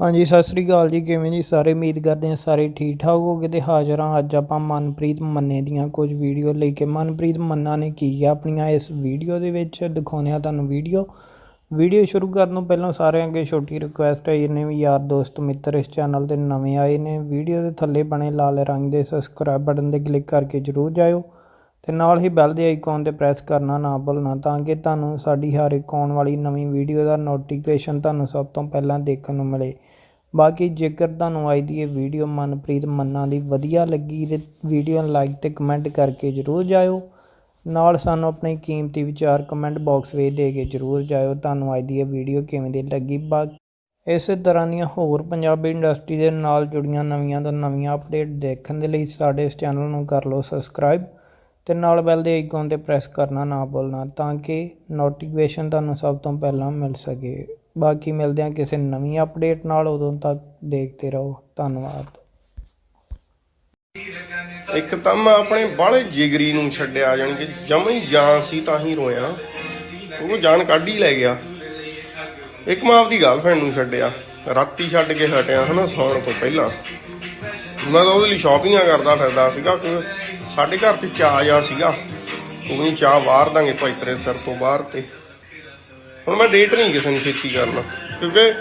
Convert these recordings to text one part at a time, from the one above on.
ਹਾਂਜੀ, ਸਤਿ ਸ੍ਰੀ ਅਕਾਲ ਜੀ। ਕਿਵੇਂ ਜੀ ਸਾਰੇ? ਉਮੀਦ ਕਰਦੇ ਹਾਂ ਸਾਰੇ ਠੀਕ ਠਾਕ ਹੋਗੇ ਤੇ ਹਾਜ਼ਰ ਹਾਂ ਅੱਜ ਆਪਾਂ ਮਨਪ੍ਰੀਤ ਮੰਨੇ ਦੀਆਂ ਕੁਝ ਵੀਡੀਓ ਲੈ ਕੇ। ਮਨਪ੍ਰੀਤ ਮੰਨਾ ਨੇ ਕੀ ਕਿਹਾ ਆਪਣੀਆਂ ਇਸ ਵੀਡੀਓ ਦੇ ਵਿੱਚ? ਦਿਖਾਉਂਦੇ ਆ ਤੁਹਾਨੂੰ ਵੀਡੀਓ। ਵੀਡੀਓ ਸ਼ੁਰੂ ਕਰਨ ਤੋਂ ਪਹਿਲਾਂ ਸਾਰਿਆਂ ਅੱਗੇ ਛੋਟੀ ਰਿਕੁਐਸਟ ਹੈ, ਜਿੰਨੇ ਵੀ ਯਾਰ ਦੋਸਤ ਮਿੱਤਰ ਇਸ ਚੈਨਲ ਤੇ ਨਵੇਂ ਆਏ ਨੇ, ਵੀਡੀਓ ਦੇ ਥੱਲੇ ਬਣੇ ਲਾਲ ਰੰਗ ਦੇ ਸਬਸਕ੍ਰਾਈਬ ਬਟਨ ਤੇ ਕਲਿੱਕ ਕਰਕੇ ਜਰੂਰ ਜਾਇਓ ਤੇ ਨਾਲ ਹੀ ਬੈਲ ਦੇ ਆਈਕਨ ਤੇ ਪ੍ਰੈਸ ਕਰਨਾ ਨਾ ਭੁੱਲਣਾ ਤਾਂ ਕਿ ਤੁਹਾਨੂੰ ਸਾਡੀ ਹਰ ਇੱਕ ਆਉਣ ਵਾਲੀ ਨਵੀਂ ਵੀਡੀਓ ਦਾ ਨੋਟੀਫਿਕੇਸ਼ਨ ਤੁਹਾਨੂੰ ਸਭ ਤੋਂ ਪਹਿਲਾਂ ਦੇਖਣ ਨੂੰ ਮਿਲੇ। ਬਾਕੀ ਜੇਕਰ ਤੁਹਾਨੂੰ ਅੱਜ ਦੀ ਇਹ ਵੀਡੀਓ ਮਨਪ੍ਰੀਤ ਮੰਨਾ ਦੀ ਵਧੀਆ ਲੱਗੀ, ਤੇ ਵੀਡੀਓ ਨੂੰ ਲਾਈਕ ਅਤੇ ਕਮੈਂਟ ਕਰਕੇ ਜਰੂਰ ਜਾਇਓ। ਨਾਲ ਸਾਨੂੰ ਆਪਣੇ ਕੀਮਤੀ ਵਿਚਾਰ ਕਮੈਂਟ ਬਾਕਸ ਵਿੱਚ ਦੇ ਕੇ ਜਰੂਰ ਜਾਇਓ, ਤੁਹਾਨੂੰ ਅੱਜ ਦੀ ਇਹ ਵੀਡੀਓ ਕਿਵੇਂ ਦੀ ਲੱਗੀ। ਬਾਕੀ ਇਸੇ ਤਰ੍ਹਾਂ ਦੀਆਂ ਹੋਰ ਪੰਜਾਬੀ ਇੰਡਸਟਰੀ ਦੇ ਨਾਲ ਜੁੜੀਆਂ ਨਵੀਆਂ ਤੋਂ ਨਵੀਆਂ ਅਪਡੇਟ ਦੇਖਣ ਦੇ ਲਈ ਸਾਡੇ ਇਸ ਚੈਨਲ ਨੂੰ ਕਰ ਲਓ ਸਬਸਕ੍ਰਾਈਬ ਤੇ ਨਾਲ ਬੈਲ ਦੇ ਆਈਕਨ ਤੇ ਪ੍ਰੈਸ ਕਰਨਾ ਨਾ ਭੁੱਲਣਾ, ਤਾਂ ਕਿ ਨੋਟੀਫਿਕੇਸ਼ਨ ਤੁਹਾਨੂੰ ਸਭ ਤੋਂ ਪਹਿਲਾਂ ਮਿਲ ਸਕੇ। ਬਾਕੀ ਮਿਲਦੇ ਹਾਂ ਕਿਸੇ ਨਵੀਂ ਅਪਡੇਟ ਨਾਲ, ਉਦੋਂ ਤੱਕ ਦੇਖਦੇ ਰਹੋ। ਧੰਨਵਾਦ। ਇੱਕ ਤਾਂ ਮੈਂ ਆਪਣੇ ਬਾਹਲੇ ਜਿਗਰੀ ਨੂੰ ਛੱਡਿਆ, ਜਾਣੀ ਕਿ ਜਮੇ ਹੀ ਜਾਨ ਸੀ ਤਾਂ ਹੀ ਰੋਇਆ। ਉਹ ਜਾਨ ਕੱਢ ਹੀ ਲੈ ਗਿਆ। ਇੱਕ ਮਾਂ ਆਪਦੀ ਗਰਲਫ੍ਰੈਂਡ ਨੂੰ ਛੱਡਿਆ। ਰਾਤੀ ਛੱਡ ਕੇ ਹਟਿਆ ਹਨਾ, ਸੌਣ ਤੋਂ ਪਹਿਲਾਂ। ਮੈਂ ਤਾਂ ਉਹਦੇ ਲਈ ਸ਼ਾਪਿੰਗਾਂ ਕਰਦਾ ਫਿਰਦਾ ਸੀਗਾ ਕਿ ਸਾਡੇ ਘਰ 'ਚ ਚਾਹ ਜਾ ਸੀਗਾ। ਉਹ ਵੀ ਚਾਹ ਵਾਰ ਦਾਂਗੇ ਭਾਈ ਤੇਰੇ ਸਿਰ ਤੋਂ ਬਾਹਰ ਤੇ। ਹੁਣ ਮੈਂ ਡੇਟ ਨਹੀਂ ਕਿਸੇ ਨੂੰ ਛੇਤੀ ਕਰਨਾ। ਕਿਉਂਕਿ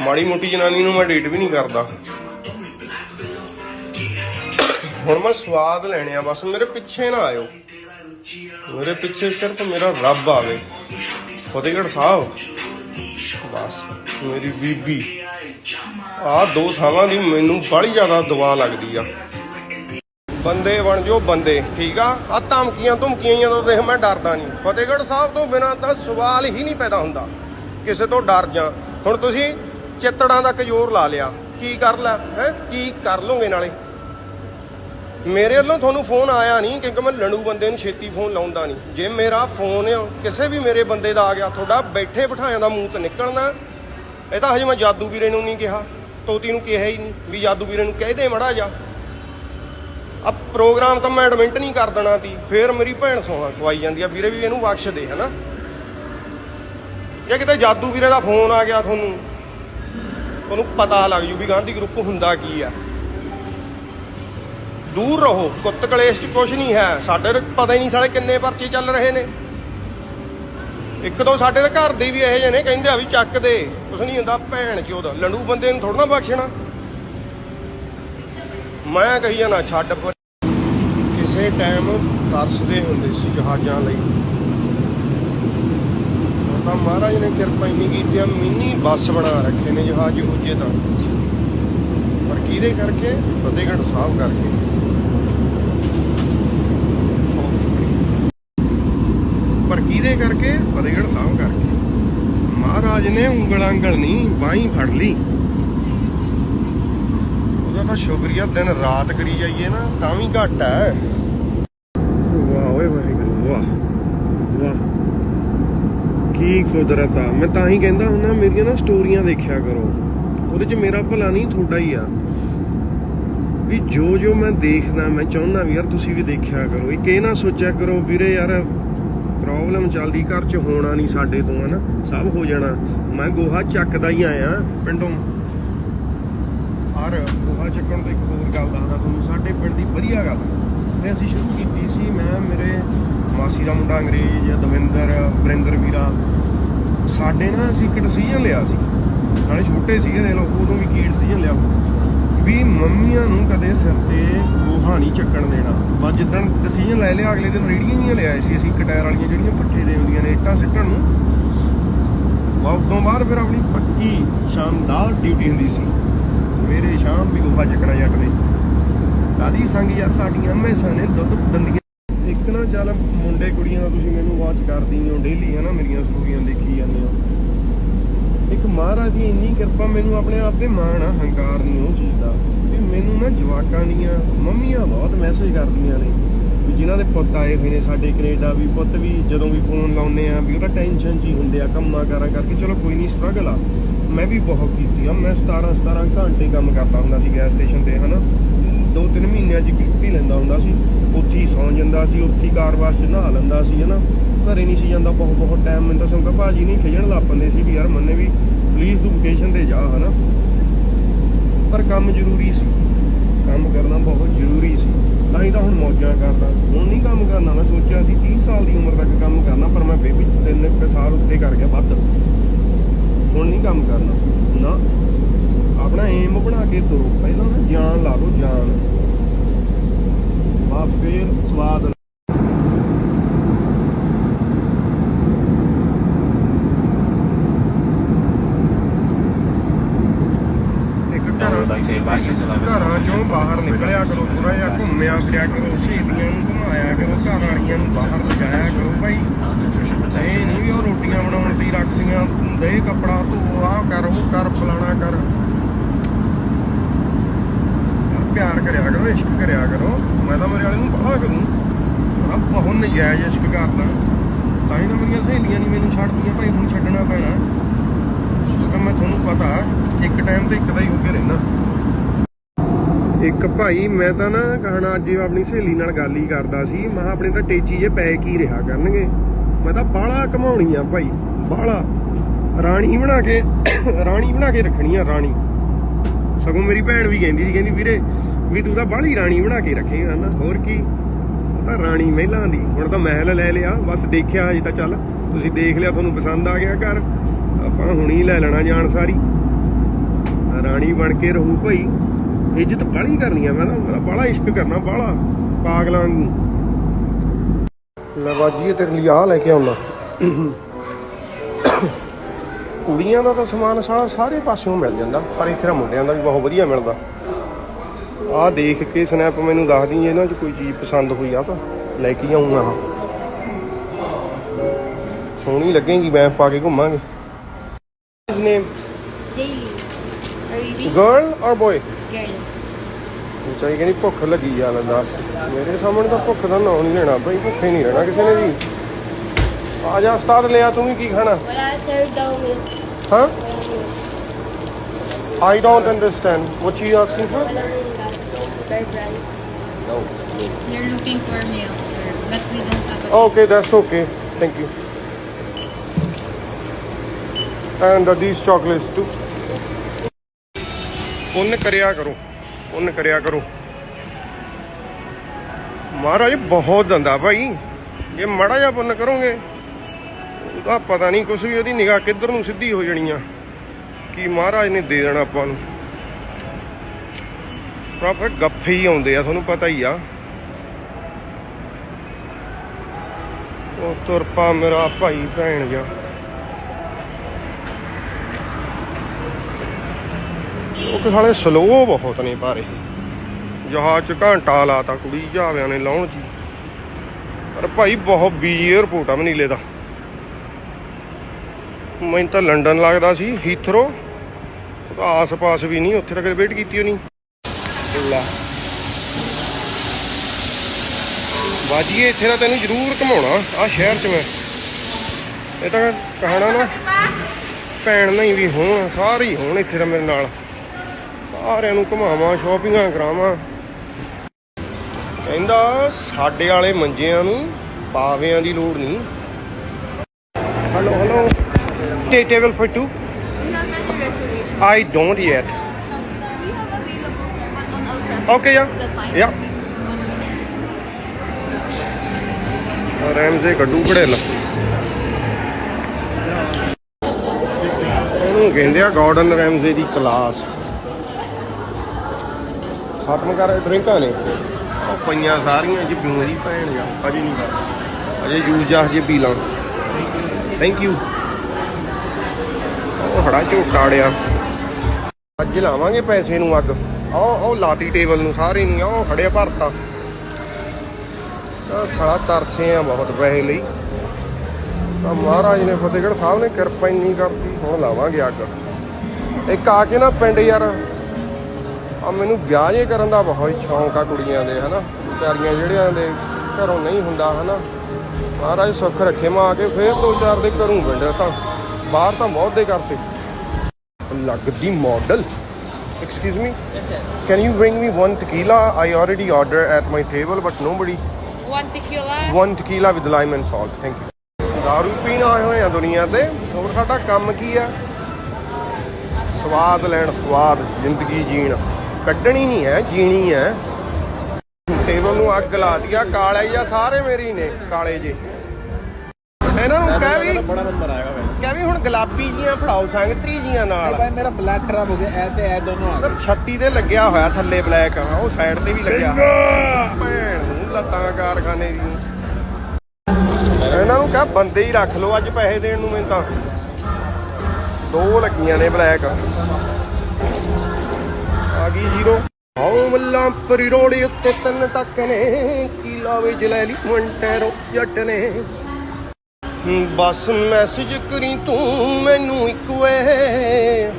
ਮਾੜੀ ਮੋਟੀ ਜਨਾਨੀ ਨੂੰ ਮੈਂ ਡੇਟ ਵੀ ਨਹੀਂ ਕਰਦਾ। ਹੁਣ ਮੈਂ ਸਵਾਦ ਲੈਣੇ ਆ, ਬਸ ਮੇਰੇ ਪਿੱਛੇ ਨਾ ਆਇਓ। ਮੇਰੇ ਪਿੱਛੇ ਸਿਰਫ ਮੇਰਾ ਰੱਬ ਆਵੇ। ਫਤਿਹਗੜ੍ਹ ਸਾਹਿਬ। ਬਸ, ਮੇਰੀ ਬੀਬੀ। ਆ ਦੋ ਥਾਵਾਂ ਦੀ ਮੈਨੂੰ ਬੜੀ ਜ਼ਿਆਦਾ ਦੁਆ ਲੱਗਦੀ ਆ। ਬੰਦੇ ਬਣ ਜੋ ਬੰਦੇ, ਠੀਕ ਆ? ਆ ਧਮਕੀਆਂ ਧਮਕੀਆਂ ਤੋਂ ਦੇਖ, ਮੈਂ ਡਰਦਾ ਨਹੀਂ। ਫਤਿਹਗੜ੍ਹ ਸਾਹਿਬ ਤੋਂ ਬਿਨਾਂ ਤਾਂ ਸਵਾਲ ਹੀ ਨਹੀਂ ਪੈਦਾ ਹੁੰਦਾ, ਕਿਸੇ ਤੋਂ ਡਰ ਜਾ। ਹੁਣ ਤੁਸੀਂ ਚਿੱਤੜਾਂ ਦਾ ਕਜੋਰ ਲਾ ਲਿਆ, ਕੀ ਕਰ ਲੈ, ਹੈ? ਕੀ ਕਰ ਲੋਗੇ ਨਾਲੇ? ਮੇਰੇ ਵੱਲੋਂ ਤੁਹਾਨੂੰ ਫੋਨ ਆਇਆ ਨਹੀਂ, ਕਿਉਂਕਿ ਮੈਂ ਲੜੂ ਬੰਦੇ ਨੂੰ ਛੇਤੀ ਫੋਨ ਲਾਉਂਦਾ ਨਹੀਂ। ਜੇ ਮੇਰਾ ਫੋਨ ਕਿਸੇ ਵੀ ਮੇਰੇ ਬੰਦੇ ਦਾ ਆ ਗਿਆ, ਤੁਹਾਡਾ ਬੈਠੇ ਬਿਠਾਇਆਂ ਦਾ ਮੂੰਹ ਤੇ ਨਿਕਲਣਾ, ਇਹ ਤਾਂ ਹਜੇ ਮੈਂ ਜਾਦੂ ਵੀਰੇ ਨੂੰ ਨਹੀਂ ਕਿਹਾ, ਤੋਤੀ ਨੂੰ ਕਿਹਾ ਹੀ ਨਹੀਂ, ਵੀ ਜਾਦੂ ਵੀਰੇ ਨੂੰ ਕਹਿ ਦੇ ਮੜਾ ਜਾ ਆ ਪ੍ਰੋਗਰਾਮ ਤਾਂ ਮੈਂ ਐਡਮਿਟ ਨਹੀਂ ਕਰ ਦੇਣਾ ਤੀ ਫੇਰ ਮੇਰੀ ਭੈਣ ਸੋਹਾਂ ਖਵਾਈ ਜਾਂਦੀ ਆ। ਵੀਰੇ ਵੀ ਇਹਨੂੰ ਬਖਸ਼ ਦੇ, ਹਨਾ? ਜੇ ਕਿਤੇ ਜਾਦੂ ਵੀਰੇ ਦਾ ਫੋਨ ਆ ਗਿਆ ਤੁਹਾਨੂੰ ਤੁਹਾਨੂੰ ਪਤਾ ਲੱਗ ਜੂ ਵੀ ਗਾਂਧੀ ਗਰੁੱਪ ਹੁੰਦਾ ਕੀ ਆ। ਦੂਰ ਰਹੋ। ਕੁੱਤ ਕਲੇਸ਼ ਚ ਕੁਝ ਨਹੀਂ ਹੈ। ਸਾਡੇ ਪਤਾ ਹੀ ਨਹੀਂ ਸਾਲੇ ਕਿੰਨੇ ਪਰਚੇ ਚੱਲ ਰਹੇ ਨੇ। ਇੱਕ ਦੋ ਸਾਡੇ ਦੇ ਘਰ ਦੇ ਵੀ ਇਹੋ ਜਿਹੇ ਨੇ, ਕਹਿੰਦੇ ਆ ਵੀ ਚੱਕ ਦੇ। ਕੁਛ ਨਹੀਂ ਹੁੰਦਾ, ਭੈਣ ਚ ਉਹਦਾ। ਲੰਡੂ ਬੰਦੇ ਨੂੰ ਥੋੜਾ ਨਾ ਬਖਸ਼ਣਾ। ਮੈਂ ਕਹੀ ਜਾਣਾ ਛੱਡ ਪਰ ਕਿਸੇ ਟਾਈਮ ਤਰਸਦੇ ਹੁੰਦੇ ਸੀ ਜਹਾਜ਼ਾਂ ਲਈ। ਤਾਂ ਮਹਾਰਾਜ ਨੇ ਕਿਰਪਾ ਇੰਨੀ ਕੀਤੀ ਆ, ਮਿੰਨੀ ਬੱਸ ਬਣਾ ਰੱਖੇ ਨੇ ਜਹਾਜ਼ ਉੱਜੇ ਤਾਂ। ਪਰ ਕਿਹਦੇ ਕਰਕੇ? ਫਤਿਹਗੜ੍ਹ ਸਾਹਿਬ ਕਰਕੇ। ਪਰ ਕਿਹਦੇ ਕਰਕੇ? ਫਤਿਹਗੜ੍ਹ ਸਾਹਿਬ ਕਰਕੇ। ਮਹਾਰਾਜ ਨੇ ਉਂਗਲ ਅੰਗਲ ਨਹੀਂ, ਬਾਹੀਂ ਫੜ ਲਈ। ਉਹਦਾ ਸ਼ੁਕਰੀਆ, ਦਿਨ ਰਾਤ ਕਰੀ ਜਾਈਏ ਨਾ, ਤਾਂ ਵੀ ਘੱਟ ਹੈ। ਵਾਹ, ਓਏ ਵਾਹਿਗੁਰੂ, ਵਾਹ। ਵਾਹ। ਕੀ ਕੁਦਰਤ ਆ। ਮੈਂ ਤਾਂ ਹੀ ਕਹਿੰਦਾ ਹੁੰਦਾ, ਮੇਰੀਆਂ ਨਾ ਸਟੋਰੀਆਂ ਦੇਖਿਆ ਕਰੋ। ਉਹਦੇ 'ਚ ਮੇਰਾ ਭਲਾ ਨਹੀਂ, ਤੁਹਾਡਾ ਹੀ ਆ। ਵੀ ਜੋ ਜੋ ਮੈਂ ਦੇਖਦਾ, ਮੈਂ ਚਾਹੁੰਦਾ ਵੀ ਯਾਰ ਤੁਸੀਂ ਵੀ ਦੇਖਿਆ ਕਰੋ। ਇੱਕ ਇਹ ਨਾ ਸੋਚਿਆ ਕਰੋ, ਵੀਰੇ ਯਾਰ ਪ੍ਰੋਬਲਮ ਚੱਲਦੀ, ਘਰ 'ਚ ਹੋਣਾ ਨਹੀਂ ਸਾਡੇ ਤੋਂ, ਹਨਾ? ਸਭ ਹੋ ਜਾਣਾ। ਮੈਂ ਗੋਹਾ ਚੱਕਦਾ ਹੀ ਆਇਆ, ਪਿੰਡੋਂ। ਔਰ ਗੋਹਾ ਚੱਕਣ ਤੋਂ ਇੱਕ ਹੋਰ ਗੱਲ ਦੱਸਦਾ ਤੁਹਾਨੂੰ, ਸਾਡੇ ਪਿੰਡ ਦੀ ਵਧੀਆ ਗੱਲ। ਇਹ ਅਸੀਂ ਸ਼ੁਰੂ ਕੀਤੀ ਸੀ, ਮੈਂ, ਮੇਰੇ ਮਾਸੀ ਦਾ ਮੁੰਡਾ ਅੰਗਰੇਜ਼, ਦਵਿੰਦਰ, ਵਰਿੰਦਰ ਵੀਰਾ। ਸਾਡੇ ਨਾ ਅਸੀਂ ਇੱਕ ਡਿਸੀਜਨ ਲਿਆ ਸੀ। ਨਾਲੇ ਛੋਟੇ ਸੀਗੇ ਨੇ ਲੋਕ ਉਦੋਂ ਵੀ ਕੀ ਡਿਸੀਜਨ ਲਿਆ। ਵੀ ਮੰਮੀਆਂ ਨੂੰ ਕਦੇ ਸਿਰ ਤੇ ਗੋਹਾ ਨਹੀਂ ਚੱਕਣ ਦੇਣਾ। ਬਸ ਜਿੱਦਣ ਡਿਸੀਜਨ ਲੈ ਲਿਆ, ਅਗਲੇ ਦਿਨ ਰੇੜੀਆਂ ਨਹੀਂ ਲਿਆਏ ਸੀ ਅਸੀਂ, ਇੱਕ ਵਾਲੀਆਂ ਜਿਹੜੀਆਂ ਪੱਠੇ ਦੇ ਹੁੰਦੀਆਂ ਨੇ, ਇੱਟਾਂ ਸਿੱਟਣ ਨੂੰ। ਬਾ ਤੋਂ ਬਾਅਦ ਫਿਰ ਆਪਣੀ ਪੱਕੀ ਸ਼ਾਨਦਾਰ ਡਿਊਟੀ ਹੁੰਦੀ ਸੀ। ਸਵੇਰੇ ਸ਼ਾਮ ਵੀ ਗੋਹਾ ਚੱਕਣਾ ਜੱਟ ਨੇ। ਦਾਦੀ ਸੰਗ ਯਾਰ ਸਾਡੀਆਂ ਮੈਸਾਂ ਨੇ ਦੁੱਧ ਦੰਦੀਆਂ। ਇੱਕ ਨਾ ਚੱਲ ਮੁੰਡੇ ਕੁੜੀਆਂ ਤੁਸੀਂ ਮੈਨੂੰ ਵਾਚ ਕਰਦੀ ਹੋ ਡੇਲੀ ਹਨਾ ਮੇਰੀਆਂ ਸਟੋਰੀਆਂ ਦੇਖੀ ਜਾਂਦੇ ਹੋ। ਇੱਕ ਮਹਾਰਾਜ ਦੀ ਇੰਨੀ ਕਿਰਪਾ ਮੈਨੂੰ ਆਪਣੇ ਆਪ ਤੇ ਮਾਣ ਆ, ਹੰਕਾਰ ਨਹੀਂ ਉਹ ਚੀਜ਼ ਦਾ। ਵੀ ਮੈਨੂੰ ਨਾ ਜਵਾਕਾਂ ਦੀਆਂ ਮੰਮੀਆਂ ਬਹੁਤ ਮੈਸੇਜ ਕਰਦੀਆਂ ਨੇ। ਵੀ ਜਿਨ੍ਹਾਂ ਦੇ ਪੁੱਤ ਆਏ ਹੋਏ ਨੇ ਸਾਡੇ ਕੈਨੇਡਾ ਵੀ, ਪੁੱਤ ਵੀ ਜਦੋਂ ਵੀ ਫੋਨ ਲਾਉਂਦੇ ਆ, ਵੀ ਉਹਦਾ ਟੈਨਸ਼ਨ ਜੀ ਹੁੰਦੇ ਆ, ਕੰਮਾਂ ਕਾਰਾਂ ਕਰਕੇ। ਚਲੋ ਕੋਈ ਨਹੀਂ ਸਟਰਗਲ ਆ। ਮੈਂ ਵੀ ਬਹੁਤ ਕੀਤੀ ਆ ਮੈਂ 17 17 ਘੰਟੇ ਕੰਮ ਕਰਦਾ ਹੁੰਦਾ ਸੀ ਗੈਸ ਸਟੇਸ਼ਨ ਤੇ, ਹਨਾ? ਦੋ ਤਿੰਨ ਮਹੀਨਿਆਂ 'ਚ ਇੱਕ ਛੁੱਟੀ ਲੈਂਦਾ ਹੁੰਦਾ ਸੀ। ਉੱਥੇ ਹੀ ਸੌਂ ਜਾਂਦਾ ਸੀ, ਉੱਥੇ ਹੀ ਕਾਰਵਾਸ 'ਚ ਨਹਾ ਲੈਂਦਾ ਸੀ, ਹਨਾ? ਘਰੇ ਨਹੀਂ ਸੀ ਜਾਂਦਾ, ਬਹੁਤ ਬਹੁਤ ਟਾਈਮ ਮੈਨੂੰ ਤਾਂ ਸੰਗਾ ਭਾਜੀ, ਨਹੀਂ ਖਿਜਣ ਲੱਗ ਪੈਂਦੇ ਸੀ ਵੀ ਯਾਰ, ਮੰਨੇ ਵੀ ਪਲੀਜ਼ ਤੂੰ ਵਕੇਸ਼ਨ ਤੇ ਜਾ, ਹਨਾ? ਕੰਮ ਜ਼ਰੂਰੀ ਸੀ। ਕੰਮ ਕਰਨਾ ਬਹੁਤ ਜ਼ਰੂਰੀ ਸੀ। ਤਾਂ ਹੀ ਤਾਂ ਹੁਣ ਮੌਜਾਂ ਕਰਦਾ। ਹੁਣ ਨਹੀਂ ਕੰਮ ਕਰਨਾ। ਮੈਂ ਸੋਚਿਆ ਸੀ 30 ਸਾਲ ਦੀ ਉਮਰ ਤੱਕ ਕੰਮ ਕਰਨਾ, ਪਰ ਮੈਂ ਬੇਬੀ ਤਿੰਨ ਸਾਲ ਉੱਤੇ ਕਰ ਗਿਆ ਵੱਧ। ਹੁਣ ਨਹੀਂ ਕੰਮ ਕਰਨਾ। ਨਾ। ਆਪਣਾ ਏਮ ਬਣਾ ਕੇ ਤੁਰੋ। ਪਹਿਲਾਂ ਨਾ ਜਾਨ ਲਾ ਲਓ ਜਾਨ। ਬਾ ਫੇਰ ਸਵਾਦ ਇੱਕ ਘਰਾਂ ਘਰਾਂ ਚੋਂ ਬਾਹਰ ਨਿਕਲਿਆ ਕਰੋ ਥੋੜਾ ਜਿਹਾ ਘੁੰਮਿਆ ਫਿਰਿਆ ਕਰੋ ਸਹੇਲੀਆਂ ਨੂੰ ਘੁਮਾਇਆ ਕਰੋ ਘਰ ਵਾਲੀਆਂ ਨੂੰ ਬਾਹਰ ਲਿਜਾਇਆ ਕਰੋ ਭਾਈ। ਇਹ ਨਹੀਂ ਵੀ ਉਹ ਰੋਟੀਆਂ ਬਣਾਉਣ ਦੀ ਰੱਖਦੀਆਂ। ਦੇ ਕੱਪੜਾ ਧੋ, ਆਹ ਕਰ, ਉਹ ਕਰ, ਫਲਾਣਾ ਕਰ। ਪਿਆਰ ਕਰਿਆ ਕਰੋ, ਇਸ਼ਕ ਕਰਿਆ ਕਰੋ। ਮੈਂ ਤਾਂ ਮੇਰੇ ਵਾਲੇ ਨੂੰ ਬੜਾ ਕਰੂੰ। ਆ ਬਹੁਤ ਨਜਾਇਜ਼ ਇਸ਼ਕ ਕਰਦਾ। ਤਾਂ ਹੀ ਤਾਂ ਮੇਰੀਆਂ ਸਹੇਲੀਆਂ ਨਹੀਂ ਮੈਨੂੰ ਛੱਡਦੀਆਂ ਭਾਈ ਹੁਣ ਛੱਡਣਾ ਪੈਣਾ। ਕਿਉਂਕਿ ਮੈਂ ਤੁਹਾਨੂੰ ਪਤਾ, ਇੱਕ ਟਾਈਮ ਤੇ ਇੱਕ ਦਾ ਹੀ ਹੋ ਕੇ ਰਹਿਣਾ ਇੱਕ ਭਾਈ, ਮੈਂ ਤਾਂ ਨਾ ਕਹਣਾ, ਅੱਜ ਆਪਣੀ ਸਹੇਲੀ ਨਾਲ ਗੱਲ ਹੀ ਕਰਦਾ ਸੀ। ਮੈਂ ਕਿਹਾ, ਆਪਣੇ ਤਾਂ ਟੇਚੀ ਜੇ ਪੈ ਕੀ ਰਿਹਾ ਕਰਨਗੇ। ਮੈਂ ਤਾਂ ਬਾਹਲਾ ਕਮਾਉਣੀ ਆ ਭਾਈ, ਬਾਹਲਾ। ਰਾਣੀ ਬਣਾ ਕੇ, ਰਾਣੀ ਬਣਾ ਕੇ ਰੱਖਣੀ ਆ ਰਾਣੀ। ਸਗੋਂ ਮੇਰੀ ਭੈਣ ਵੀ ਕਹਿੰਦੀ ਸੀ, ਕਹਿੰਦੀ ਵੀਰੇ, ਵੀ ਤੂੰ ਤਾਂ ਬਾਹਲੀ ਰਾਣੀ ਬਣਾ ਕੇ ਰੱਖੇਗਾ ਨਾ, ਹੋਰ ਕੀ? ਤਾਂ ਰਾਣੀ ਮਹਿਲਾਂ ਦੀ। ਹੁਣ ਤਾਂ ਮਹਿਲ ਲੈ ਲਿਆ, ਬਸ ਦੇਖਿਆ ਅਜੇ ਤਾਂ ਚੱਲ। ਤੁਸੀਂ ਦੇਖ ਲਿਆ, ਤੁਹਾਨੂੰ ਪਸੰਦ ਆ ਗਿਆ ਘਰ। ਆਪਾਂ ਹੁਣੀ ਲੈ ਲੈਣਾ ਜਾਣ ਸਾਰੀ। ਰਾਣੀ ਬਣ ਕੇ ਰਹੂ ਭਾਈ। ਇੱਜ਼ਤ ਬਾਹਲੀ ਕਰਨੀ ਆ, ਮੈਂ ਨਾ ਮੇਰਾ ਬਾਹਲਾ ਇਸ਼ਕ ਕਰਨਾ, ਬਾਹਲਾ ਪਾਗਲਾਂ ਨੂੰ ਲੈ ਬਾਜੀ ਤੇਰੇ ਲਈ ਆ ਲੈ ਕੇ ਆਉਣਾ ਕੁੜੀਆਂ ਦਾ ਤਾਂ ਸਮਾਨ ਸਾਰਾ ਸਾਰੇ ਪਾਸਿਓਂ ਮਿਲ ਜਾਂਦਾ ਪਰ ਇੱਥੇ ਤਾਂ ਮੁੰਡਿਆਂ ਦਾ ਵੀ ਬਹੁਤ ਵਧੀਆ ਮਿਲਦਾ। ਆਹ ਦੇਖ ਕੇ ਸਨੈਪ ਮੈਨੂੰ ਦੱਸ ਦੀ ਇਹਨਾਂ 'ਚ ਕੋਈ ਚੀਜ਼ ਪਸੰਦ ਹੋਈ ਆ ਤਾਂ ਲੈ ਕੇ ਆਉਂਗਾ ਸੋਹਣੀ ਲੱਗੇਗੀ ਮੈਂ ਪਾ ਕੇ ਘੁੰਮਾਂਗੇ। ਇਸ ਨੇਮ? ਗਰਲ ਔਰ ਬॉय Girl. ਚਾਹੀ ਕਹਿੰਦੀ ਭੁੱਖ ਲੱਗੀ ਜਾ ਲੈ ਦੱਸ। ਮੇਰੇ ਸਾਹਮਣੇ ਤਾਂ ਭੁੱਖ ਦਾ ਨਾਂ ਨਹੀਂ ਲੈਣਾ ਭਾਈ ਭੁੱਖੇ ਨਹੀਂ ਰਹਿਣਾ ਕਿਸੇ ਨੇ ਵੀ। ਆ ਜਾ ਉਸਤਾਦ ਲਿਆ ਤੂੰ ਵੀ ਕੀ ਖਾਣਾ Wala sir daw milk. ਹਾਂ Wala milk. I don't understand what you asking for Wala milk. Fried rice. You're looking for milk, sir, but we don't have a okay that's okay thank you and these chocolates too ਪੁੰਨ ਕਰਿਆ ਕਰੋ ਪੁੰਨ ਕਰਿਆ ਕਰੋ ਮਹਾਰਾਜ ਬਹੁਤ ਦੰਦਾ ਭਾਈ ਜੇ ਮੜਾ ਜਿਹਾ ਪੁੰਨ ਕਰੋਗੇ ਉਹਦਾ ਪਤਾ ਨਹੀਂ ਕੁਛ ਵੀ, ਉਹਦੀ ਨਿਗਾਹ ਕਿੱਧਰ ਨੂੰ ਸਿੱਧੀ ਹੋ ਜਾਣੀ ਆ। ਕੀ ਮਹਾਰਾਜ ਨੇ ਦੇ ਦੇਣਾ ਆਪਾਂ ਨੂੰ। ਪ੍ਰੋਪਰ ਗੱਫੇ ਹੀ ਆਉਂਦੇ ਆ, ਤੁਹਾਨੂੰ ਪਤਾ ਹੀ ਆ। ਉਹ ਤੁਰ ਮੇਰਾ ਭਾਈ ਭੈਣ ਜਾ ਉਹ ਸਾਲੇ ਸਲੋ ਬਹੁਤ ਨੇ ਪਰ ਇਹ। ਜਹਾਜ਼ ਚ ਘੰਟਾ ਲਾਤਾ ਕੁੜੀ, ਜਾਵਿਆਂ ਨੇ ਲਾਉਣ ਚ ਹੀ। ਪਰ ਭਾਈ ਬਹੁਤ ਬੀਜੀ 에어ਪੋਰਟ ਆ ਮਨੀਲੇ ਦਾ। ਮੈਨੂੰ ਤਾਂ ਲੰਡਨ ਲੱਗਦਾ ਸੀ ਹੀਥਰੋ ਉਹ ਤਾਂ ਆਸ-ਪਾਸ ਵੀ ਨਹੀਂ, ਉੱਥੇ ਤੱਕ ਵੇਟ ਕੀਤੀ ਹੋਣੀ। ਲੈ। ਬਾਜੀਏ, ਇੱਥੇ ਤਾਂ ਤੈਨੂੰ ਜ਼ਰੂਰ ਘਮਾਉਣਾ ਆ ਸ਼ਹਿਰ 'ਚ ਮੈਂ। ਇਹ ਤਾਂ ਕਹਾਣਾ ਨਾ, ਭੈਣ ਨਹੀਂ ਵੀ ਹੋਣ, ਸਾਰੇ ਹੀ ਹੋਣ ਇੱਥੇ ਦਾ ਮੇਰੇ ਨਾਲ। ਸਾਰਿਆਂ ਨੂੰ ਘਮਾਵਾਂ ਸ਼ਾਪਿੰਗਾਂ ਕਰਾਵਾਂ। ਕਹਿੰਦਾ, ਸਾਡੇ ਵਾਲੇ ਮੰਜਿਆਂ ਨੂੰ ਪਾਵਿਆਂ ਦੀ ਲੋੜ ਨਹੀਂ। Hello hello ਟੇ table for two I don't yet. Okay, yeah. Yeah. Ramsay ਕੱਢੂ ਘੜੇਲ ਇਹਨੂੰ ਕਹਿੰਦੇ ਆ ਗਾਰਡਨ ਰੈਮਜ਼ੇ ਦੀ ਕਲਾਸ ਖਤਮ ਕਰ ਡਰਿੰਕਾਂ ਨੇ ਉਹ ਪਈਆਂ ਸਾਰੀਆਂ ਜੀ ਮੇਰੀ ਭੈਣ ਜਾ ਅਜੇ ਨਹੀਂ ਕਰ ਅਜੇ ਜੂਸ ਜਾਸ ਜੇ ਪੀ ਲਾਂ ਥੈਂਕ ਯੂ ਉਹ ਖੜਾ ਝੋਟਾੜਿਆ ਅੱਜ ਲਾਵਾਂਗੇ ਪੈਸੇ ਨੂੰ ਅੱਗ। ਉਹ ਉਹ ਲਾਤੀ ਟੇਬਲ ਨੂੰ ਸਾਰੀ ਨੂੰ ਉਹ ਖੜਿਆ ਭਰਤਾ। ਤਾਂ ਸਾਲਾ ਤਰਸੇ ਆ ਬਹੁਤ ਪੈਸੇ ਲਈ। ਤਾਂ ਮਹਾਰਾਜ ਨੇ ਫਤਿਹਗੜ੍ਹ ਸਾਹਿਬ ਨੇ ਕਿਰਪਾ ਇੰਨੀ ਕਰਤੀ, ਹੁਣ ਲਾਵਾਂਗੇ ਅੱਗ। ਇੱਕ ਆ ਕੇ ਨਾ ਪਿੰਡ ਯਾਰ ਆ ਮੈਨੂੰ ਵਿਆਹ ਜੇ ਕਰਨ ਦਾ ਬਹੁਤ ਸ਼ੌਂਕ ਆ ਕੁੜੀਆਂ ਦੇ, ਹਨਾ। ਵਿਚਾਰੀਆਂ ਜਿਹੜਿਆਂ ਦੇ ਘਰੋਂ ਨਹੀਂ ਹੁੰਦਾ, ਹਨਾ। ਮਹਾਰਾਜ ਸੁੱਖ ਰੱਖੇ ਮਾਂ ਕੇ, ਫੇਰ ਦੋ ਚਾਰ ਦੇ ਘਰੋਂ ਪਿੰਡ ਤਾਂ ਬਾਹਰ ਤਾਂ ਬਹੁਤ ਦੇ ਕਰਤੇ ਲੱਗਦੀ model excuse me can you bring me one tequila? I already ordered at my table but nobody One tequila. one tequila with lime and salt thank you ਦਾਰੂ ਪੀਣ ਆਏ ਹੋਏ ਆ ਦੁਨੀਆ ਤੇ ਹੋਰ ਸਾਡਾ ਕੰਮ ਕੀ ਆ ਸਵਾਦ ਲੈਣ ਸਵਾਦ ਜ਼ਿੰਦਗੀ ਜੀਣ ਕੱਢਣੀ ਨਹੀਂ ਹੈ ਜੀਣੀ ਹੈ ਟੇਬਲ ਨੂੰ ਅੱਗ ਲਾ ਦਿਆ ਕਾਲੇ ਜਾਂ ਸਾਰੇ ਮੇਰੀ ਨੇ ਕਾਲੇ ਜੇ ਇਹਨਾਂ ਨੂੰ ਕਹਿ ਵੀ ਬੜਾ ਨੰਬਰ ਆਏਗਾ ਵੇ ਕਹਿ ਵੀ ਹੁਣ ਗੁਲਾਬੀ ਜੀਆਂ ਫੜਾਓ ਸੰਗਤਰੀ ਜੀਆਂ ਨਾਲ। ਭਾਈ ਮੇਰਾ ਬਲੈਕ ਖਰਾਬ ਹੋ ਗਿਆ ਐ ਤੇ ਐ ਦੋਨੋਂ ਆ ਪਰ 36 ਤੇ ਲੱਗਿਆ ਹੋਇਆ ਥੱਲੇ ਬਲੈਕ ਆ। ਉਹ ਸਾਈਡ ਤੇ ਵੀ ਲੱਗਿਆ। ਭੈਣ ਨੂੰ ਲੱਤਾਂ ਕਾਰਖਾਨੇ ਦੀ ਇਹਨਾਂ ਨੂੰ ਕਹ ਬੰਦੇ ਹੀ ਰੱਖ ਲਓ ਅੱਜ ਪੈਸੇ ਦੇਣ ਨੂੰ ਮੈਨੂੰ ਤਾਂ। ਦੋ ਲੱਗੀਆਂ ਨੇ ਬਲੈਕ ਆ ਗਈ ਜ਼ੀਰੋ ਆਉ ਮੱਲਾਂ ਪਰੀ ਰੋੜੀ ਉੱਤੇ ਤਿੰਨ ਟੱਕ ਨੇ। ਕੀ ਲਾਵੇ ਜਲੈਲੀ ਮੰਟੈਰੋ ਜੱਟ ਨੇ। ਬਸ ਮੈਸੇਜ ਕਰੀ ਤੂੰ ਮੈਨੂੰ ਇੱਕ ਵੇ।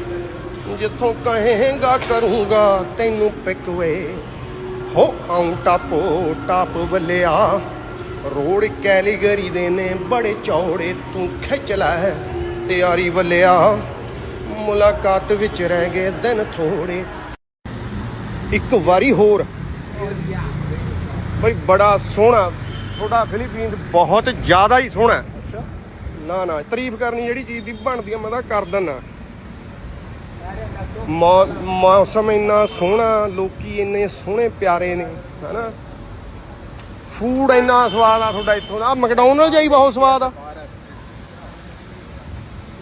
ਜਿੱਥੋਂ ਕਹੇਗਾ, ਕਰੂੰਗਾ ਤੈਨੂੰ ਪਿਕ ਵੇ। ਹੋ ਆਉਂ ਟਾਪੋ, ਟਾਪ ਬੱਲਿਆ ਰੋਡ ਕੈਲੀਗਰੀ ਦੇ ਨੇ ਬੜੇ ਚੌੜੇ, ਤੂੰ ਖਿੱਚ ਲੈ ਤਿਆਰੀ ਵੱਲਿਆ। ਮੁਲਾਕਾਤ ਵਿੱਚ ਰਹਿ ਗਏ ਦਿਨ ਥੋੜੇ। ਇੱਕ ਵਾਰੀ ਹੋਰ। ਬਈ ਬੜਾ ਸੋਹਣਾ, ਤੁਹਾਡਾ ਫਿਲੀਪੀਨਸ ਬਹੁਤ ਜ਼ਿਆਦਾ ਹੀ ਸੋਹਣਾ। ਨਾ ਨਾ। ਤਾਰੀਫ ਕਰਨੀ ਜਿਹੜੀ ਚੀਜ਼ ਦੀ ਬਣਦੀ ਆ, ਮੈਂ ਤਾਂ ਕਰ ਦਿੰਨਾ। ਮੌਸਮ ਇੰਨਾ ਸੋਹਣਾ, ਲੋਕੀ ਇੰਨੇ ਸੋਹਣੇ ਪਿਆਰੇ ਨੇ, ਹਨਾ? ਫੂਡ ਇੰਨਾ ਸਵਾਦ ਆ ਤੁਹਾਡਾ ਇੱਥੋਂ ਦਾ। ਮੈਕਡੋਨਲਡ ਜਾਈ ਬਹੁਤ ਸਵਾਦ ਆ।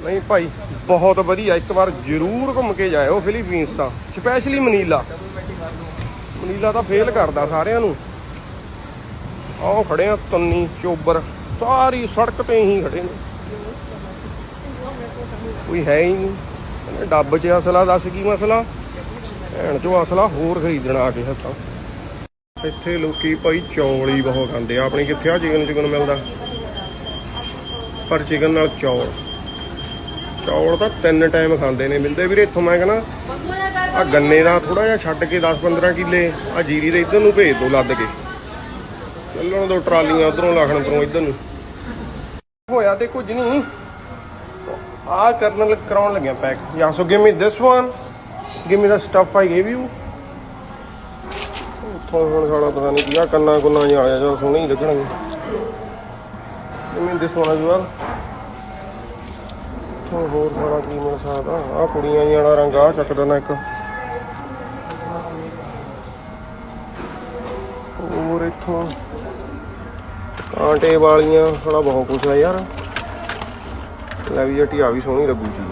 ਨਹੀਂ ਭਾਈ, ਬਹੁਤ ਵਧੀਆ। ਇੱਕ ਵਾਰ ਜ਼ਰੂਰ ਘੁੰਮ ਕੇ ਜਾਇਓ ਫਿਲੀਪੀਨਸ ਦਾ ਸਪੈਸ਼ਲੀ ਮਨੀਲਾ। ਮਨੀਲਾ ਤਾਂ ਫੇਲ ਕਰਦਾ ਸਾਰਿਆਂ ਨੂੰ। ਆਹ ਖੜੇ ਆ, ਤੰਨੀ, ਚੋਬਰ। ਸਾਰੀ ਸੜਕ ਤੇ ਹੀ ਖੜੇ ਨੇ। ਕੋਈ ਹੈ ਹੀ ਨਹੀਂ। ਕਹਿੰਦੇ ਡੱਬ 'ਚ ਅਸਲਾ, ਦੱਸ ਕੀ ਮਸਲਾ? ਭੈਣ ਚੋ ਅਸਲਾ ਹੋਰ ਖਰੀਦਣਾ ਆ ਕੇ ਹੱਥਾਂ ਇੱਥੇ ਲੋਕੀ ਭਾਈ ਚੌਲ ਹੀ ਬਹੁਤ ਖਾਂਦੇ ਆ। ਆਪਣੀ ਕਿੱਥੇ ਆ ਚਿਕਨ ਚਿਕਨ ਮਿਲਦਾ? ਪਰ ਚਿਕਨ ਨਾਲ ਚੌਲ। ਚੌਲ ਤਾਂ ਤਿੰਨ ਟਾਈਮ ਖਾਂਦੇ ਨੇ। ਮਿਲਦੇ ਵੀਰੇ ਇੱਥੋਂ ਮੈਂ ਕਹਿੰਦਾ ਆ ਗੰਨੇ ਦਾ ਥੋੜਾ ਜਿਹਾ ਛੱਡ ਕੇ 10-15 ਕਿੱਲੇ ਆ ਜੀਰੀ ਦੇ ਇੱਧਰ ਨੂੰ ਭੇਜ ਦੋ ਲੱਦ ਕੇ। ਚੱਲਣ ਦੋ ਟਰਾਲੀਆਂ ਉਧਰੋਂ ਲਾਖਣ ਤੋਂ ਇੱਧਰ ਨੂੰ। ਹੋਇਆ ਤੇ ਕੁਝ ਨਹੀਂ। ਆ ਕਰਨ ਕਰਾਉਣ ਲੱਗਿਆ pack. Yeah so give me this one give me the stuff I gave you ਉੱਥੋਂ ਹੁਣ ਸਾਲਾ ਪਤਾ ਨਹੀਂ ਕੀ ਆ, ਕੰਨਾ ਕੁੰਨਾ ਜਿਹਾ ਆਇਆ ਜਾਂ ਸੋਹਣੇ ਹੀ ਲੱਗਣਗੇ। Give me this one as well. ਉੱਥੋਂ ਹੋਰ ਸਾਲਾ ਕੀ ਮਿਲ ਸਕਦਾ? ਆ ਕੁੜੀਆਂ ਜਿਹਾ ਵਾਲਾ ਰੰਗ ਆ ਚੱਕ ਦੇਣਾ ਇੱਕ। ਹੋਰ ਇੱਥੋਂ ਕਾਂਟੇ ਵਾਲੀਆਂ, ਸਾਲਾ ਬਹੁਤ ਕੁਛ ਆ ਯਾਰ। ਲੈ ਵੀ ਜੱਟੀ ਆ ਵੀ ਸੋਹਣੀ ਲੱਗੂ ਜੀ।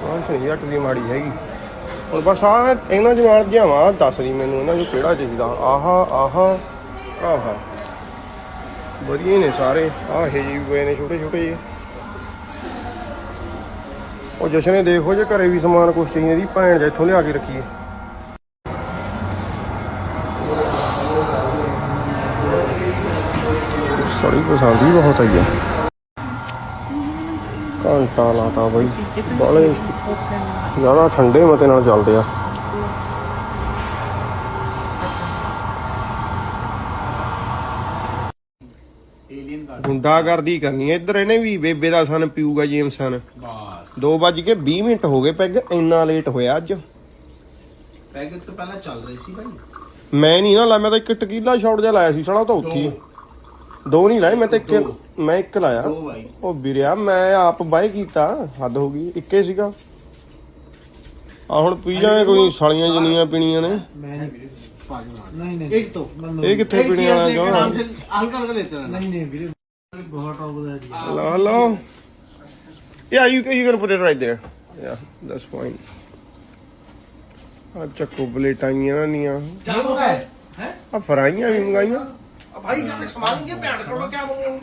ਚੋਇਸ ਨਹੀਂ ਜੱਟ ਦੀ ਮਾੜੀ ਹੈਗੀ। ਹੁਣ ਬਸ ਆ ਇਹਨਾਂ ਜਵਾਨ ਜਿਹਾਵਾਂ ਦੱਸ ਦੀ ਮੈਨੂੰ ਇਹਨਾਂ ਨੂੰ ਕਿਹੜਾ ਚਾਹੀਦਾ। ਆਹਾ ਆਹਾ ਆਹਾ। ਵਧੀਆ ਨੇ ਸਾਰੇ। ਆਹ ਇਹ ਜੀ ਪਏ ਨੇ, ਛੋਟੇ ਛੋਟੇ ਜਿਹੇ। ਉਹ ਜਸ਼ਨੇ ਦੇਖੋ ਜੇ ਘਰੇ ਵੀ ਸਮਾਨ ਕੁਛ ਚਾਹੀਦਾ ਦੀ ਭੈਣ ਜਾਂ ਇੱਥੋਂ ਲਿਆ ਕੇ ਰੱਖੀਏ। ਸੜੀ ਪਸੰਦ ਹੀ ਬਹੁਤ ਆਈ ਆ। ਘੰਟਾ ਲਾਤਾ ਬਈ ਬਾਲੇ। ਜ਼ਿਆਦਾ ਠੰਡੇ ਮਤੇ ਨਾਲ ਚੱਲਦੇ ਆ। ਗੁੰਡਾਗਰਦੀ ਕਰਨੀ ਹੈ ਇੱਧਰ ਇਹਨੇ ਵੀ ਬੇਬੇ ਦਾ ਸਨ ਪੀਊਗਾ ਜੇਮਸਨ ਬਸ। 2 ਵੱਜ ਕੇ 20 ਮਿੰਟ ਹੋ ਗਏ ਪੈਗ ਇੰਨਾ ਲੇਟ ਹੋਇਆ ਅੱਜ। ਪੈਕੇਟ ਤੋਂ ਪਹਿਲਾਂ ਚੱਲ ਰਹੀ ਸੀ ਭਾਈ ਮੈਂ ਨਹੀਂ ਨਾ ਲਾਇਆ ਮੈਂ ਤਾਂ ਇੱਕ ਟਕੀਲਾ ਸ਼ਾਟ ਜਿਹਾ ਲਾਇਆ ਸੀ ਸਾਲਾ ਉਹ ਤਾਂ ਉੱਥੇ ਹੀ। ਦੋ ਨਹੀਂ ਲਾਏ ਮੈਂ ਤਾਂ ਇੱਕ ਮੈਂ ਇੱਕ ਲਾਇਆ ਦੋ ਭਾਈ ਉਹ ਵੀਰਿਆ ਮੈਂ ਆਪ ਬਾਈ ਕੀਤਾ ਹੱਦ ਹੋ ਗਈ ਇੱਕੇ ਸੀਗਾ ਆ ਹੁਣ ਪੀ ਜਾਏ ਕੋਈ ਸਾਲੀਆਂ ਜਨੀਆਂ ਪੀਣੀਆਂ ਨੇ मैं नहीं वीरे नहीं नहीं एक तो ਇਹ ਕਿੱਥੇ ਪੀਣੀ ਵਾਲਾ ਜੋ हल्का हल्का लेते रहना नहीं नहीं वीरे बहुत हो गया जी hello hello yeah you you can put it right there yeah that's fine ਆ ਚੱਕੋ ਪਲੇਟਾਂ ਆਈਆਂ ਨੀਆਂ क्या हो गया है ਆ ਫਰਾਈਆਂ ਵੀ ਮੰਗਾਈਆਂ भाई क्या संभालेंगे पैंट करो क्या बोलूं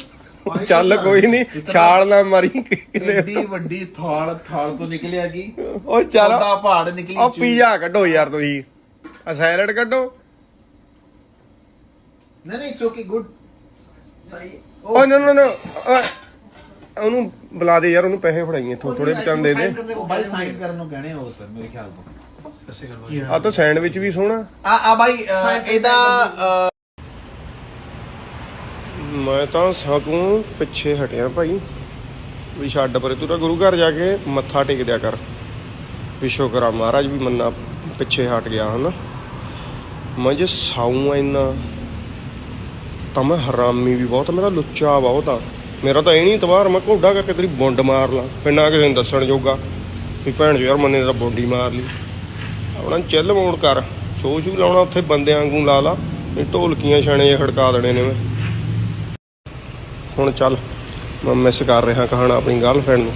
ਚੱਲ ਕੋਈ ਨਹੀਂ ਛਾਲ ਨਾ ਮਾਰੀ ਕਿਤੇ एडी वड्डी थाल थाल तो निकल आगी ਉਹ ਚੱਲ ਉਹਦਾ ਪਹਾੜ ਨਿਕਲੀ ਉਹ ਪੀਜ਼ਾ ਕੱਢੋ ਯਾਰ ਤੁਸੀਂ ਆ ਸੈਲਡ ਕੱਢੋ नहीं नहीं इट्स ओके गुड ਓ ਨਾ ਨਾ ਨਾ ਉਹਨੂੰ ਬੁਲਾ ਦੇ ਯਾਰ ਉਹਨੂੰ ਪੈਸੇ ਫੜਾਈ ਇੱਥੋਂ ਥੋੜੇ ਬਚਾਨ ਦੇ ਦੇ ਉਹ ਭਾਈ ਸਾਈਨ ਕਰਨ ਨੂੰ ਕਹਿਣੇ ਹੋ ਤਾਂ ਮੇਰੇ ਖਿਆਲ ਤੋਂ ਆ ਤਾਂ ਸੈਂਡਵਿਚ ਵੀ ਸੋਹਣਾ ਆ ਆ ਭਾਈ ਅ, ਇਹਦਾ ਅ, ਮੈਂ ਤਾਂ ਸਗੋਂ ਪਿੱਛੇ ਹਟਿਆ ਭਾਈ। ਵੀ ਛੱਡ ਪਰੇ, ਤੂੰ ਤਾਂ ਗੁਰੂ ਘਰ ਜਾ ਕੇ ਮੱਥਾ ਟੇਕ ਦਿਆ ਕਰ। ਵਿਸ਼ਵਕਰਾ ਮਹਾਰਾਜ ਵੀ ਮੰਨਾ ਪਿੱਛੇ ਹਟ ਗਿਆ, ਹਨਾ। ਮੈਂ ਜੇ ਸਾਊ ਇੰਨਾ, ਤਾਂ ਮੈਂ ਹਰਾਮੀ ਵੀ ਬਹੁਤ ਮੇਰਾ ਲੁੱਚਾ ਬਹੁਤ ਆ। ਮੇਰਾ ਤਾਂ ਇਹ ਨਹੀਂ ਤਵਾਰ ਮੈਂ ਘੋੜਾ ਕਰਕੇ ਤੇਰੀ ਬੁੰਡ ਮਾਰ ਲਾਂ। ਫਿਰ ਕਿਸੇ ਨੂੰ ਦੱਸਣ ਜੋਗਾ, ਵੀ ਭੈਣ ਜੋ ਯਾਰ ਮੰਨੇ ਦਾ ਬੋਡੀ ਮਾਰ ਲਈ। ਆਪਣਾ ਚੱਲ ਮੋੜ ਕਰ ਸ਼ੋਅ ਸ਼ੂ ਲਾਉਣਾ ਉੱਥੇ ਬੰਦਿਆਂ ਵਾਂਗੂ ਲਾ ਲਾ ਇਹ ਢੋਲਕੀਆਂ, ਛਾਣੇ ਜਿਹੇ ਖੜਕਾ ਦੇਣੇ ਨੇ ਮੈਂ। ਹੁਣ ਚੱਲ, ਮੈਂ ਮਿਸ ਕਰ ਰਿਹਾ ਕਹਾਣਾ ਆਪਣੀ ਗਰਲਫ੍ਰੈਂਡ ਨੂੰ।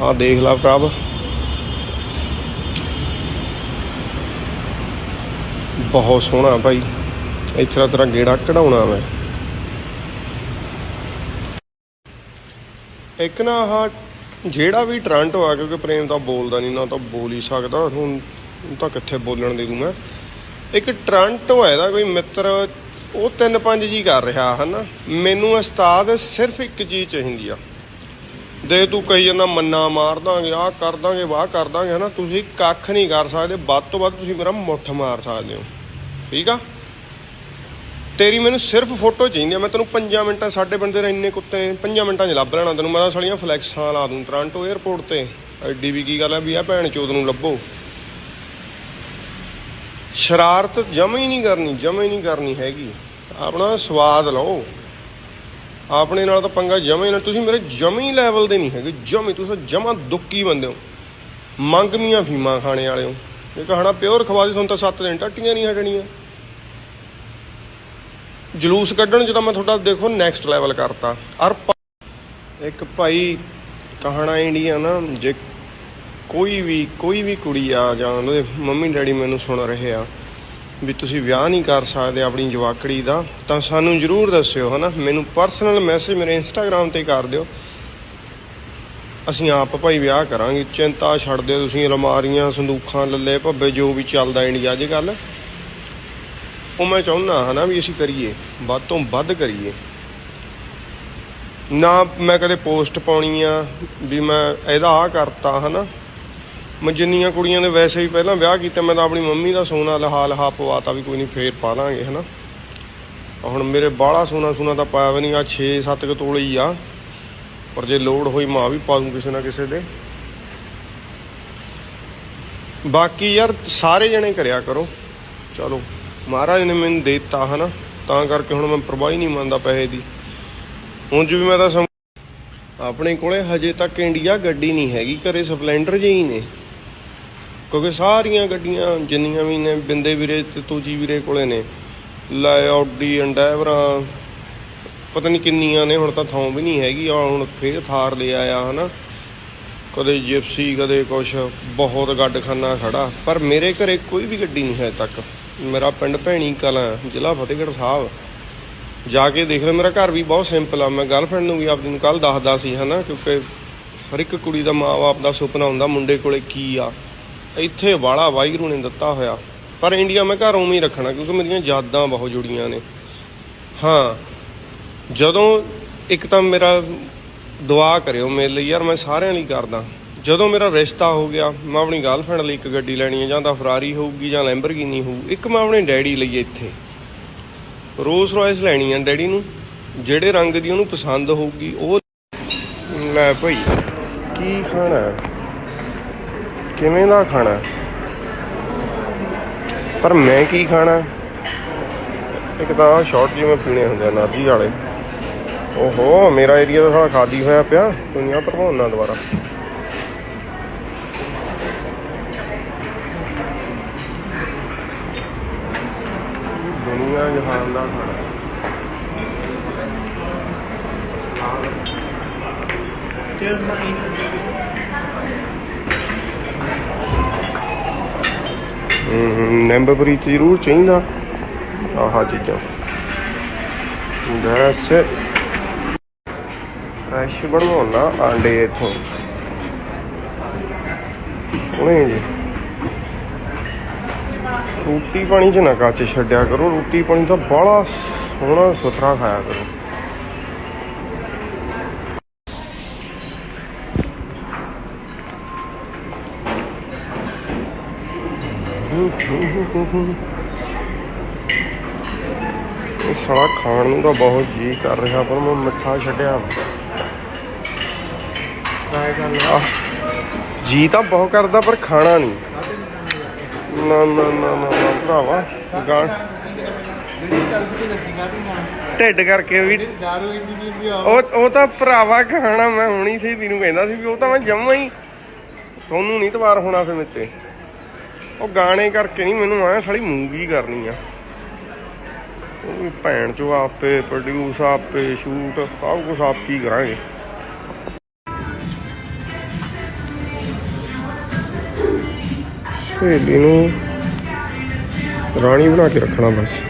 ਆਹ ਦੇਖ ਲਾ ਪ੍ਰਭ। ਬਹੁਤ ਸੋਹਣਾ ਭਾਈ। ਇਸ ਤੇਰਾ ਗੇੜਾ ਕਢਾਉਣਾ ਮੈਂ। ਇੱਕ ਨਾ ਆਹ ਜਿਹੜਾ ਵੀ ਟ੍ਰਾਂਟੋ ਆ, ਕਿਉਂਕਿ ਪ੍ਰੇਮ ਤਾਂ ਬੋਲਦਾ ਨਹੀਂ ਨਾ ਤਾਂ ਬੋਲ ਹੀ ਸਕਦਾ। ਹੁਣ ਤਾਂ ਕਿੱਥੇ ਬੋਲਣ ਦੇ ਦੂੰ ਮੈਂ? ਇੱਕ ਟ੍ਰਾਂਟੋ ਹੈ ਦਾ ਕੋਈ ਮਿੱਤਰ ਉਹ ਤਿੰਨ ਪੰਜ ਜੀ ਕਰ ਰਿਹਾ ਹਨਾ। ਮੈਨੂੰ ਉਸਤਾਦ ਸਿਰਫ ਇੱਕ ਚੀਜ਼ ਚਾਹੀਦੀ ਆ। ਦੇ ਤੂੰ ਕਹੀ ਜਾਂਦਾ, ਮੰਨਾ ਮਾਰ ਦਾਂਗੇ, ਆਹ ਕਰ ਦਾਂਗੇ, ਵਾਹ ਕਰ ਦਾਂਗੇ ਹਨਾ। ਤੁਸੀਂ ਕੱਖ ਨਹੀਂ ਕਰ ਸਕਦੇ, ਵੱਧ ਤੋਂ ਵੱਧ ਤੁਸੀਂ ਮੇਰਾ ਮੁੱਠ ਮਾਰ ਸਕਦੇ ਹੋ। ਠੀਕ ਆ? ਤੇਰੀ ਮੈਨੂੰ ਸਿਰਫ ਫੋਟੋ ਚਾਹੀਦੀ ਆ। ਮੈਂ ਤੈਨੂੰ 5 ਮਿੰਟਾਂ, ਸਾਡੇ ਬੰਦੇ ਨੇ ਇੰਨੇ ਕੁੱਤੇ 5 ਮਿੰਟਾਂ 'ਚ ਲੱਭ ਲੈਣਾ ਤੈਨੂੰ। ਮੈਂ ਤਾਂ ਸਾਲੀਆਂ ਫਲੈਕਸਾਂ ਲਾ ਦੂੰ ਟ੍ਰਾਂਟੋ 에ਅਰਪੋਰਟ ਤੇ। ਐਡੀ ਵੀ ਕੀ ਗੱਲ ਆ ਵੀ ਆ ਭੈਣ ਚੋਦ ਨੂੰ ਲੱਭੋ। ਸ਼ਰਾਰਤ ਜਮਾ ਹੀ ਨਹੀਂ ਕਰਨੀ ਜਮਾ ਹੀ ਨਹੀਂ ਕਰਨੀ ਹੈਗੀ। ਆਪਣਾ ਸਵਾਦ ਲਓ। ਆਪਣੇ ਨਾਲ ਤਾਂ ਪੰਗਾ ਜਮਾ ਨਾ। ਤੁਸੀਂ ਮੇਰੇ ਜਮਾ ਲੈਵਲ ਦੇ ਨਹੀਂ ਹੈਗੇ। ਜਮੀ, ਤੁਸੀਂ ਜਮਾ ਦੁੱਕੀ ਬੰਦੇ ਹੋ। ਮੰਗਮੀਆਂ ਫੀਮਾਂ ਖਾਣੇ ਵਾਲੇ ਹੋ। ਇਹ ਕਹਣਾ ਪਿਓਰ ਖਵਾ ਤੁਹਾਨੂੰ ਤਾਂ 7 ਦਿਨ ਟੱਟੀਆਂ ਨਹੀਂ ਹਟਣੀਆਂ। ਜਲੂਸ ਕੱਢਣ ਚ ਤਾਂ ਮੈਂ ਤੁਹਾਡਾ ਦੇਖੋ ਨੈਕਸਟ ਲੈਵਲ ਕਰਤਾ। ਅਰ ਇੱਕ ਭਾਈ ਕਹਾਣਾ ਇੰਡੀਆ ਨਾ, ਜੇ ਕੋਈ ਵੀ ਕੋਈ ਵੀ ਕੁੜੀ ਆ ਜਾਂ ਉਹਦੇ ਮੰਮੀ ਡੈਡੀ ਮੈਨੂੰ ਸੁਣ ਰਹੇ ਆ ਵੀ ਤੁਸੀਂ ਵਿਆਹ ਨਹੀਂ ਕਰ ਸਕਦੇ ਆਪਣੀ ਜਵਾਕੜੀ ਦਾ, ਤਾਂ ਸਾਨੂੰ ਜਰੂਰ ਦੱਸਿਓ, ਹਨਾ? ਮੈਨੂੰ ਪਰਸਨਲ ਮੈਸੇਜ ਮੇਰੇ ਇੰਸਟਾਗ੍ਰam ਤੇ ਕਰ ਦਿਓ। ਅਸੀਂ ਆਪ ਭਾਈ ਵਿਆਹ ਕਰਾਂਗੇ। ਚਿੰਤਾ ਛੱਡ ਦਿਓ ਤੁਸੀਂ, ਅਲਮਾਰੀਆਂ, ਸੰਦੂਖਾਂ ਲੱਲੇ ਭੱਬੇ, ਜੋ ਵੀ ਚੱਲਦਾ ਇੰਡੀਆ ਅੱਜ ਕੱਲ ਉਹ ਮੈਂ ਚਾਹੁੰਦਾ, ਹਨਾ, ਵੀ ਅਸੀਂ ਕਰੀਏ, ਵੱਧ ਤੋਂ ਵੱਧ ਕਰੀਏ। ਨਾ ਮੈਂ ਕਦੇ ਪੋਸਟ ਪਾਉਣੀ ਆ, ਵੀ ਮੈਂ ਇਹਦਾ ਆ ਕਰਤਾ, ਹਨਾ? ਮੈਂ ਜਿੰਨੀਆਂ ਕੁੜੀਆਂ ਨੇ ਵੈਸੇ ਵੀ ਪਹਿਲਾਂ ਵਿਆਹ ਕੀਤਾ, ਮੈਂ ਤਾਂ ਆਪਣੀ ਮੰਮੀ ਦਾ ਸੋਨਾ ਲਹਾ ਲਹਾ ਪਵਾਤਾ ਵੀ ਕੋਈ ਨਹੀਂ, ਫੇਰ ਪਾ ਲਾਂਗੇ ਹਨਾ ਹੁਣ ਮੇਰੇ ਬਾਹਲਾ ਸੋਨਾ ਸੋਨਾ ਤਾਂ ਪਾਇਆ ਵੀ ਨਹੀਂ ਆ 6-7 ਕੁ ਤੋਲੇ ਹੀ ਆ। ਪਰ ਜੇ ਲੋੜ ਹੋਈ ਮਾਂ ਵੀ ਪਾ ਦੂੰ ਕਿਸੇ ਨਾ ਕਿਸੇ ਦੇ। ਬਾਕੀ ਯਾਰ ਸਾਰੇ ਜਣੇ ਕਰਿਆ ਕਰੋ। ਚਲੋ, ਮਹਾਰਾਜ ਨੇ ਮੈਨੂੰ ਦੇ ਦਿੱਤਾ, ਹਨਾ? ਤਾਂ ਕਰਕੇ ਹੁਣ ਮੈਂ ਪਰਵਾਹੀ ਨਹੀਂ ਮੰਨਦਾ ਪੈਸੇ ਦੀ। ਹੁਣ ਵੀ ਮੈਂ ਤਾਂ ਸਮ- ਆਪਣੇ ਕੋਲੇ ਹਜੇ ਤੱਕ ਇੰਡੀਆ ਗੱਡੀ ਨਹੀਂ ਹੈਗੀ, ਘਰੇ ਸਪਲੈਂਡਰ ਜਿਹੀ ਨੇ। ਕਿਉਂਕਿ ਸਾਰੀਆਂ ਗੱਡੀਆਂ ਜਿੰਨੀਆਂ ਵੀ ਨੇ, ਬਿੰਦੇ ਵੀਰੇ ਤੇ ਤੂਜੀ ਵੀਰੇ ਕੋਲੇ ਨੇ ਲੈ ਆਡੀ ਐਂਡੈਵਰਾਂ ਪਤਾ ਨਹੀਂ ਕਿੰਨੀਆਂ ਨੇ, ਹੁਣ ਤਾਂ ਥਾਂ ਵੀ ਨਹੀਂ ਹੈਗੀ, ਆ ਹੁਣ ਫੇਰ ਥਾਰ ਲੈ ਆਇਆ, ਹਨਾ। ਕਦੇ ਜਿਪਸੀ ਕਦੇ ਕੁਛ, ਬਹੁਤ ਗੱਡਖਾਨਾ ਖੜਾ। ਪਰ ਮੇਰੇ ਘਰੇ ਕੋਈ ਵੀ ਗੱਡੀ ਨਹੀਂ ਹੈ ਤੱਕ। ਮੇਰਾ ਪਿੰਡ ਭੈਣੀ ਕਲਾਂ, ਜ਼ਿਲ੍ਹਾ ਫਤਿਹਗੜ੍ਹ ਸਾਹਿਬ। ਜਾ ਕੇ ਦੇਖ ਲੈ, ਮੇਰਾ ਘਰ ਵੀ ਬਹੁਤ ਸਿੰਪਲ ਆ। ਮੈਂ ਗਰਲਫ੍ਰੈਂਡ ਨੂੰ ਵੀ ਆਪਦੀ ਨੂੰ ਕੱਲ ਦੱਸਦਾ ਸੀ, ਹਨਾ, ਕਿਉਂਕਿ ਹਰ ਇੱਕ ਕੁੜੀ ਦਾ ਮਾਂ-ਬਾਪ ਦਾ ਸੁਪਨਾ ਹੁੰਦਾ, ਮੁੰਡੇ ਕੋਲੇ ਕੀ ਆ। ਇੱਥੇ ਵਾਲਾ ਵਾਹਿਗੁਰੂ ਨੇ ਦਿੱਤਾ ਹੋਇਆ। ਪਰ ਇੰਡੀਆ ਮੈਂ ਘਰ ਉਵੇਂ ਹੀ ਰੱਖਣਾ, ਕਿਉਂਕਿ ਮੇਰੀਆਂ ਯਾਦਾਂ ਬਹੁਤ ਜੁੜੀਆਂ ਨੇ। ਹਾਂ, ਜਦੋਂ ਇੱਕ ਤਾਂ ਮੇਰਾ ਦੁਆ ਕਰਿਓ ਮੇਰੇ ਲਈ, ਯਾਰ ਮੈਂ ਸਾਰਿਆਂ ਲਈ ਕਰਦਾ। ਜਦੋਂ ਮੇਰਾ ਰਿਸ਼ਤਾ ਹੋ ਗਿਆ, ਮੈਂ ਆਪਣੀ ਗਰਲਫ੍ਰੈਂਡ ਲਈ ਇੱਕ ਗੱਡੀ ਲੈਣੀ ਹੈ ਜਾਂ ਤਾਂ ਫਰਾਰੀ ਹੋਊਗੀ, ਜਾਂ ਲੈਂਬਰਗਿਨੀ ਹੋਊ, ਇੱਕ ਮੈਂ ਆਪਣੇ ਡੈਡੀ ਲਈ ਇੱਥੇ। ਰੋਸ ਰਾਇਸ ਲੈਣੀ ਹੈ ਡੈਡੀ ਨੂੰ, ਜਿਹੜੇ ਰੰਗ ਦੀ ਉਹਨੂੰ ਪਸੰਦ ਹੋਊਗੀ, ਉਹ ਲੈ ਭਾਈ, ਕੀ ਖਾਣਾ? ਕਿਵੇਂ ਦਾ ਖਾਣਾ? ਪਰ ਮੈਂ ਕੀ ਖਾਣਾ? ਇੱਕ ਤਾਂ ਸ਼ਾਰਟ ਜਿਵੇਂ ਪੀਣੇ ਹੁੰਦੇ ਆ, ਨਾਦੀ ਵਾਲੇ। ਓਹੋ, ਮੇਰਾ ਏਰੀਆ ਤਾਂ ਸਾਲਾ ਖਾਦੀ ਹੋਇਆ ਪਿਆ, ਦੁਨੀਆ ਭਰਵਾਉਣਾ ਦੁਬਾਰਾ ਦੁਨੀਆ ਜਹਾਨ ਦਾ ਖਾਣਾ ਹੂੰ ਜ਼ਰੂਰ ਚਾਹੀਦਾ। ਆਹ ਚੀਜ਼ਾਂ। ਦੈਟਸ ਇਟ ਫਰੈਸ਼ ਬਣਵਾਉਣਾ ਆਂਡੇ ਇਥੋਂ। ਉਹਨੇ ਜੀ। ਰੋਟੀ ਪਾਣੀ ਚ ਨਾ ਕੱਚ ਛੱਡਿਆ ਕਰੋ। ਰੋਟੀ ਪਾਣੀ ਤਾਂ ਬਾਹਲਾ ਸੋਹਣਾ ਸੁਥਰਾ ਖਾਇਆ ਕਰੋ। ਇਹ ਸਾਲਾ ਖਾਣ ਨੂੰ ਤਾਂ ਬਹੁਤ ਜੀ ਕਰ ਰਿਹਾ, ਪਰ ਮੈਂ ਮਿੱਠਾ ਛੱਡਿਆ ਟਰਾਈ ਕਰ ਲਿਆ ਜੀ ਤਾਂ ਬਹੁਤ ਕਰਦਾ, ਪਰ ਖਾਣਾ ਨਹੀਂ। ਨਾ ਨਾ ਨਾ ਨਾ ਨਾ, ਭਰਾਵਾ ਗਾਣ ਢਿੱਡ ਕਰਕੇ ਵੀ ਉਹ ਉਹ ਤਾਂ ਭਰਾਵਾ ਖਾਣਾ ਮੈਂ ਹੁਣੀ ਸੀ, ਤੈਨੂੰ ਕਹਿੰਦਾ ਸੀ ਵੀ ਉਹ ਤਾਂ ਮੈਂ ਜਮਾ ਹੀ ਤੁਹਾਨੂੰ ਨਹੀਂ ਤਵਾਰ ਹੋਣਾ ਫੇ ਮੇਤੇ ਉਹ ਗਾਣੇ ਕਰਕੇ ਨਹੀਂ ਮੈਨੂੰ ਆਇਆ, ਸਾਲੀ ਮੂਵੀ ਕਰਨੀ ਆ। ਉਹ ਵੀ ਭੈਣ ਚੋ ਆਪੇ ਪ੍ਰੋਡਿਊਸ ਆਪੇ ਸ਼ੂਟ ਸਭ ਕੁਝ ਆਪ ਹੀ ਕਰਾਂਗੇ। ਸਹੇਲੀ ਨੂੰ ਰਾਣੀ ਬਣਾ ਕੇ ਰੱਖਣਾ ਬਸ।